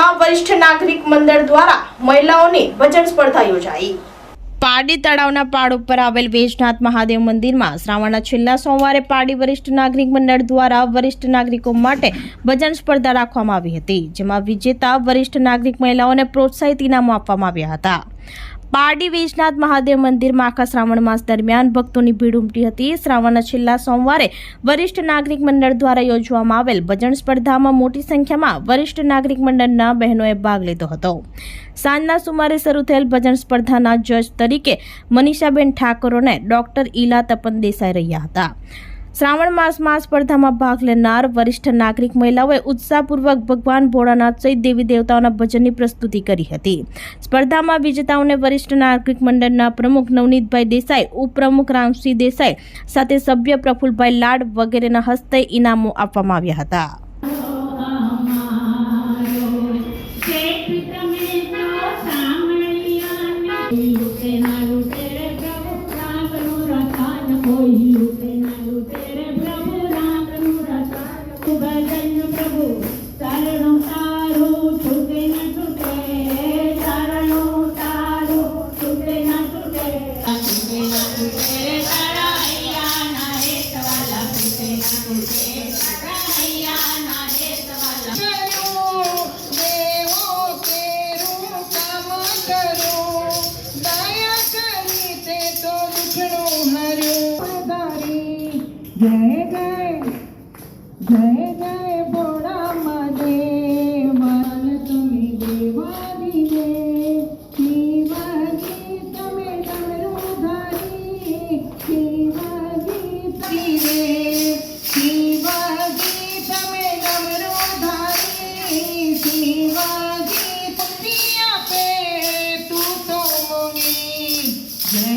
મંદિરમાં વરિષ્ઠ નાગરિક મંડળ દ્વારા મહિલાઓની ભજન સ્પર્ધા યોજાઈ. પારડી તળાવના પાડ ઉપર આવેલ વેજનાથ મહાદેવ મંદિરમાં શ્રાવણના છેલ્લા સોમવારે પારડી વરિષ્ઠ નાગરિક મંડળ દ્વારા વરિષ્ઠ નાગરિકો માટે ભજન સ્પર્ધા રાખવામાં આવી હતી, જેમાં વિજેતા વરિષ્ઠ નાગરિક મહિલાઓને પ્રોત્સાહિત ઇનામો આપવામાં આવ્યા હતા. પારડી વેજનાથ મહાદેવ મંદિરમાં આખા શ્રાવણ માસ દરમિયાન ભક્તોની ભીડ ઉમટી હતી. શ્રાવણના છેલ્લા સોમવારે વરિષ્ઠ નાગરિક મંડળ દ્વારા યોજવામાં આવેલ ભજન સ્પર્ધામાં મોટી સંખ્યામાં વરિષ્ઠ નાગરિક મંડળના બહેનોએ ભાગ લીધો હતો. સાંજના સુમારે શરૂ થયેલ ભજન સ્પર્ધાના જજ તરીકે મનીષાબેન ઠાકોરને ડોક્ટર ઈલા તપન દેસાઈ રહ્યા હતા. શ્રાવણ માસમાં સ્પર્ધામાં ભાગ લેનાર વરિષ્ઠ નાગરિક મહિલાઓએ ઉત્સાહપૂર્વક ભગવાન ભોળાનાથ સહિત દેવી દેવતાઓના ભજનની પ્રસ્તુતિ કરી હતી. સ્પર્ધામાં વિજેતાઓને વરિષ્ઠ નાગરિક મંડળના પ્રમુખ નવનીતભાઈ દેસાઈ, ઉપપ્રમુખ રામસિંહ દેસાઈ સાથે સભ્ય પ્રફુલભાઈ લાડ વગેરેના હસ્તે ઇનામો આપવામાં આવ્યા હતા. oi o penal. જય જય જય જય ભોળા મહાદેવ તમે દેવાદી દે શિવાજી તમે ડમરું ધારી શિવાજી તીરે શિવાજી તમે ડમરું ધારી શિવાજી પુણ્ય આપે તું તો મોગી જય